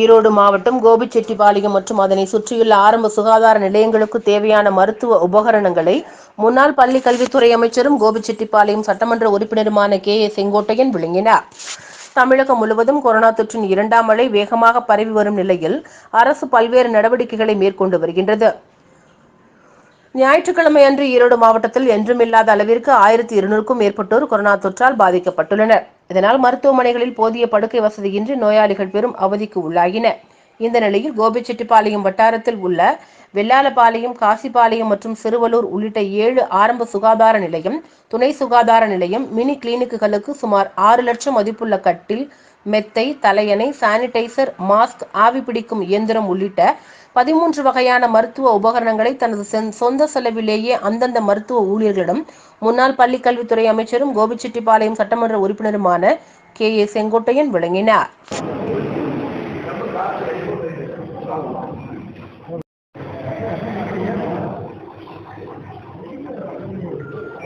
ஈரோடு மாவட்டம் கோபிச்செட்டிப்பாளையம் மற்றும் அதனை சுற்றியுள்ள ஆரம்ப சுகாதார நிலையங்களுக்கு தேவையான மருத்துவ உபகரணங்களை முன்னாள் பள்ளி கல்வித்துறை அமைச்சரும் கோபிச்செட்டிப்பாளையம் சட்டமன்ற உறுப்பினருமான கே ஏ செங்கோட்டையன் விளங்கினார். தமிழகம் முழுவதும் கொரோனா தொற்றின் இரண்டாம் அலை வேகமாக பரவி வரும் நிலையில் அரசு பல்வேறு நடவடிக்கைகளை மேற்கொண்டு வருகின்றது. ஞாயிற்றுக்கிழமை அன்று ஈரோடு மாவட்டத்தில் என்றுமில்லாத அளவிற்கு ஆயிரத்தி இருநூறுக்கும் மேற்பட்டோர் கொரோனா தொற்றால் பாதிக்கப்பட்டுள்ளனர். இதனால் மருத்துவமனைகளில் போதிய படுக்கை வசதியின்றி நோயாளிகள் பெரும் அவதிக்கு உள்ளாகினர் இந்த நிலையில் கோபிச்செட்டிப்பாளையம் வட்டாரத்தில் உள்ள வெள்ளாலபாளையம் காசிபாளையம் மற்றும் சிறுவலூர் உள்ளிட்ட ஏழு ஆரம்ப சுகாதார நிலையம் துணை சுகாதார நிலையம் மினி கிளினிக்குகளுக்கு சுமார் ஆறு லட்சம் மதிப்புள்ள கட்டில் மெத்தை தலையணை சானிடைசர் மாஸ்க் ஆவி பிடிக்கும் இயந்திரம் உள்ளிட்ட பதிமூன்று வகையான மருத்துவ உபகரணங்களை தனது சென்- சொந்த செலவிலேயே அந்தந்த மருத்துவ ஊழியர்களிடம் முன்னாள் பள்ளிக்கல்வித்துறை அமைச்சரும் கோபிச்செட்டிப்பாளையம் சட்டமன்ற உறுப்பினருமான கே. ஏ. செங்கோட்டையன் வழங்கினார்